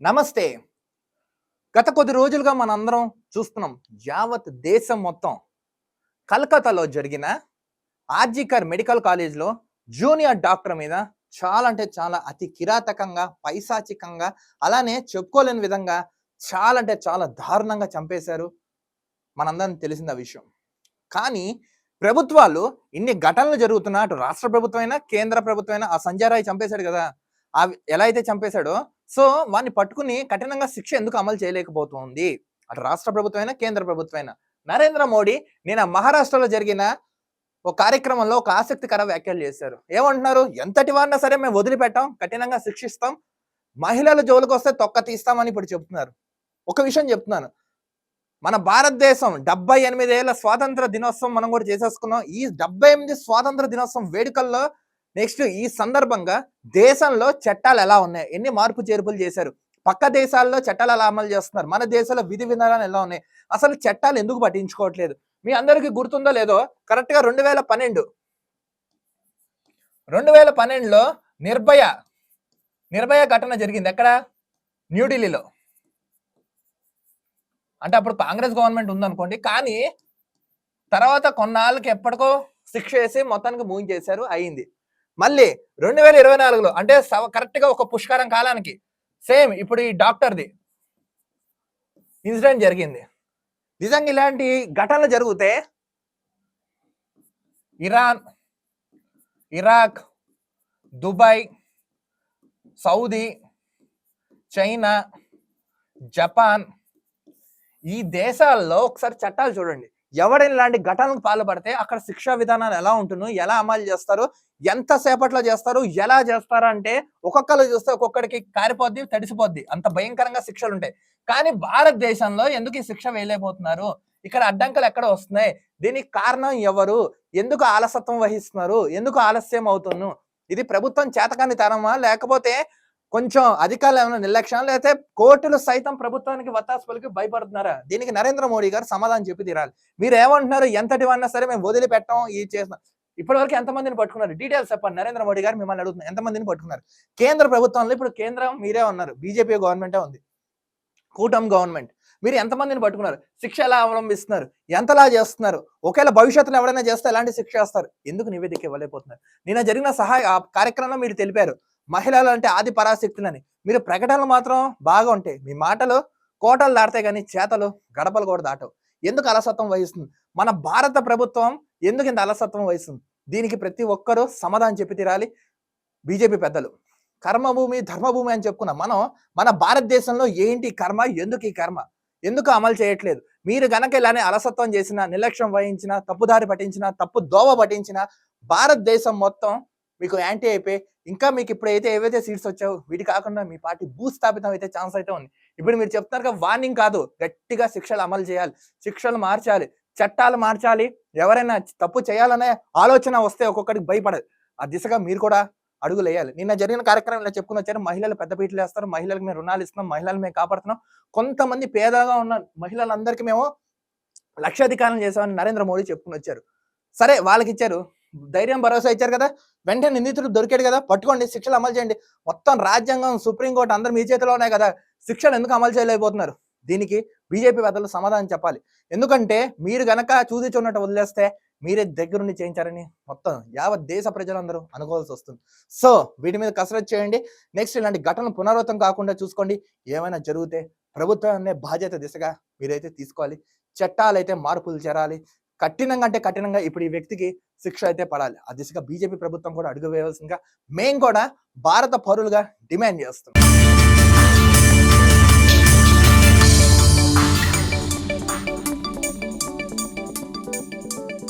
నమస్తే. గత కొద్ది రోజులుగా మనందరం చూస్తున్నాం యావత్ దేశం మొత్తం కలకత్తాలో జరిగిన ఆర్జికర్ మెడికల్ కాలేజ్లో జూనియర్ డాక్టర్ మీద చాలా అంటే చాలా అతి కిరాతకంగా పైశాచికంగా అలానే చెప్పుకోలేని విధంగా చాలా అంటే చాలా దారుణంగా చంపేశారు మనందరం తెలిసిన విషయం. కానీ ప్రభుత్వాలు ఇన్ని ఘటనలు జరుగుతున్నా అటు రాష్ట్ర ప్రభుత్వమైనా కేంద్ర ప్రభుత్వమైనా ఆ సంజయ్ రాయ్ చంపేశాడు కదా. అవి ఎలా అయితే చంపేశాడో సో వాడిని పట్టుకుని కఠినంగా శిక్ష ఎందుకు అమలు చేయలేకపోతుంది? అటు రాష్ట్ర ప్రభుత్వమైనా కేంద్ర ప్రభుత్వమైనా? నరేంద్ర మోడీ నేను మహారాష్ట్రలో జరిగిన ఒక కార్యక్రమంలో ఒక ఆసక్తికర వ్యాఖ్యలు చేశారు. ఏమంటున్నారు? ఎంతటి వారినా సరే మేము వదిలిపెట్టాం కఠినంగా శిక్షిస్తాం మహిళల జోలికి వస్తే తొక్క తీస్తామని ఇప్పుడు చెప్తున్నారు. ఒక విషయం చెప్తున్నాను. మన భారతదేశం డెబ్బై ఎనిమిదేళ్ళ స్వాతంత్ర దినోత్సవం మనం కూడా చేసేసుకున్నాం. ఈ డెబ్బై ఎనిమిది స్వాతంత్ర దినోత్సవం వేడుకల్లో నెక్స్ట్ ఈ సందర్భంగా దేశంలో చట్టాలు ఎలా ఉన్నాయి? ఎన్ని మార్పు చేర్పులు చేశారు? పక్క దేశాల్లో చట్టాలు ఎలా అమలు చేస్తున్నారు? మన దేశంలో విధి విధానాలు ఎలా ఉన్నాయి? అసలు చట్టాలు ఎందుకు పట్టించుకోవట్లేదు? మీ అందరికీ గుర్తుందో లేదో కరెక్ట్గా రెండు వేల పన్నెండు. రెండు వేల పన్నెండులో నిర్భయ నిర్భయ ఘటన జరిగింది. ఎక్కడ? న్యూఢిల్లీలో అంటే అప్పుడు కాంగ్రెస్ గవర్నమెంట్ ఉందనుకోండి. కానీ తర్వాత కొన్నాళ్ళకి ఎప్పటికో శిక్ష వేసి మొత్తానికి మూయించేశారు అయింది. మళ్ళీ రెండు వేల ఇరవై నాలుగులో అంటే కరెక్ట్గా ఒక పుష్కరం కాలానికి సేమ్ ఇప్పుడు ఈ డాక్టర్ది ఇన్సిడెంట్ జరిగింది. నిజంగా ఇలాంటి ఘటనలు జరిగితే Iran Iraq Dubai Saudi China Japan ఈ దేశాల్లో ఒకసారి చట్టాలు చూడండి. ఎవడైనా ఇలాంటి ఘటనలకు పాల్పడితే అక్కడ శిక్షా విధానాలు ఎలా ఉంటుందో ఎలా అమలు చేస్తారు ఎంత సేపట్లో చేస్తారు ఎలా చేస్తారు అంటే ఒక్కొక్కరు చూస్తే ఒక్కొక్కడికి కారిపోద్ది తడిసిపోద్ది. అంత భయంకరంగా శిక్షలు ఉంటాయి. కానీ భారతదేశంలో ఎందుకు ఈ శిక్ష వేయలేకపోతున్నారు? ఇక్కడ అడ్డంకులు ఎక్కడ వస్తున్నాయి? దీనికి కారణం ఎవరు? ఎందుకు ఆలసత్వం వహిస్తున్నారు? ఎందుకు ఆలస్యం అవుతున్నాను ఇది ప్రభుత్వం చేతకాని తరమా? లేకపోతే కొంచెం అధికారులు ఏమైనా నిర్లక్ష్యం లేకపోతే కోర్టులు సైతం ప్రభుత్వానికి వత్తాసుపలికి భయపడుతున్నారా? దీనికి నరేంద్ర మోడీ గారు సమాధానం చెప్పి తీరాలి. మీరు ఏమంటున్నారు? ఎంతటి వన్నా సరే మేము వదిలిపెట్టాం ఈ చేస్తాం. ఇప్పటివరకు ఎంతమందిని పట్టుకున్నారు? డీటెయిల్స్ చెప్పండి. నరేంద్ర మోడీ గారు మిమ్మల్ని అడుగుతున్నారు ఎంతమందిని పట్టుకున్నారు? కేంద్ర ప్రభుత్వంలో ఇప్పుడు కేంద్రం మీరే ఉన్నారు. బీజేపీ గవర్నమెంటే ఉంది. కూటమి గవర్నమెంట్. మీరు ఎంతమందిని పట్టుకున్నారు? శిక్ష ఎలా అవలంబిస్తున్నారు? ఎంతలా చేస్తున్నారు? ఒకవేళ భవిష్యత్తులో ఎవరైనా చేస్తే ఎలాంటి శిక్ష వేస్తారు? ఎందుకు నివేదిక ఇవ్వలేకపోతున్నారు? నిన్న జరిగిన సహాయ ఆ కార్యక్రమంలో మీరు తెలిపారు. మహిళలు అంటే ఆది పరాశక్తులని. మీరు ప్రకటనలు మాత్రం బాగా ఉంటాయి మీ మాటలు కోటలు దాడతాయి కానీ చేతలు గడపలు కూడా దాటవు. ఎందుకు అలసత్వం వహిస్తుంది? మన భారత ప్రభుత్వం ఎందుకు ఇంత అలసత్వం వహిస్తుంది? దీనికి ప్రతి ఒక్కరూ సమాధానం చెప్పి తీరాలి. బీజేపీ పెద్దలు. కర్మభూమి ధర్మభూమి అని చెప్పుకున్నాం మనం. మన భారతదేశంలో ఏంటి కర్మ? ఎందుకు ఈ కర్మ? ఎందుకు అమలు చేయట్లేదు? మీరు గనక ఇలానే అలసత్వం చేసిన నిర్లక్ష్యం వహించిన తప్పుదారి పట్టించిన తప్పు దోవ పట్టించిన భారతదేశం మొత్తం మీకు యాంటీ అయిపోయి ఇంకా మీకు ఇప్పుడైతే ఏవైతే సీట్స్ వచ్చావు వీటి కాకుండా మీ పార్టీ భూస్థాపితం అయితే ఛాన్స్ అయితే ఉంది. ఇప్పుడు మీరు చెప్తున్నారు కదా వార్నింగ్ కాదు. గట్టిగా శిక్షలు అమలు చేయాలి. శిక్షలు మార్చాలి. చట్టాలు మార్చాలి. ఎవరైనా తప్పు చేయాలనే ఆలోచన వస్తే ఒక్కొక్కడికి భయపడదు ఆ దిశగా మీరు కూడా అడుగులు వేయాలి నిన్న జరిగిన కార్యక్రమం ఇలా చెప్పుకుని వచ్చారు మహిళలు పెద్ద పీటలు వేస్తారు మహిళలకు మేము రుణాలు ఇస్తున్నాం మహిళలు మేము కాపాడుతున్నాం. కొంతమంది పేదగా ఉన్న మహిళలందరికీ మేము లక్షాధికారం చేసామని నరేంద్ర మోడీ చెప్పుకుని వచ్చారు. సరే వాళ్ళకి ఇచ్చారు. ధైర్యం భరోసా ఇచ్చారు కదా? వెంటనే నిందితుడు దొరికాడు కదా? పట్టుకోండి శిక్షలు అమలు చేయండి. మొత్తం రాజ్యాంగం సుప్రీంకోర్టు అందరు మీ చేతిలో ఉన్నాయి కదా? శిక్షలు ఎందుకు అమలు చేయలేకపోతున్నారు? దీనికి బీజేపీ పెద్దలు సమాధానం చెప్పాలి. ఎందుకంటే మీరు గనక చూసి చూడటం వదిలేస్తే మీరే దగ్గరుండి చేయించారని మొత్తం యావత్ దేశ ప్రజలందరూ అనుకోవాల్సి వస్తుంది. సో వీటి మీద కసరత్ చేయండి. నెక్స్ట్ ఇలాంటి ఘటనలు పునరావృతం కాకుండా చూసుకోండి. ఏమైనా జరిగితే ప్రభుత్వం అనే బాధ్యత దిశగా మీరైతే తీసుకోవాలి. చట్టాలైతే మార్పులు చేరాలి. కఠినంగా అంటే కఠినంగా ఇప్పుడు ఈ వ్యక్తికి శిక్ష అయితే పడాలి. ఆ దిశగా బీజేపీ ప్రభుత్వం కూడా అడుగు వేయవలసిందిగా మేము కూడా భారత పౌరులుగా డిమాండ్ చేస్తున్నాం.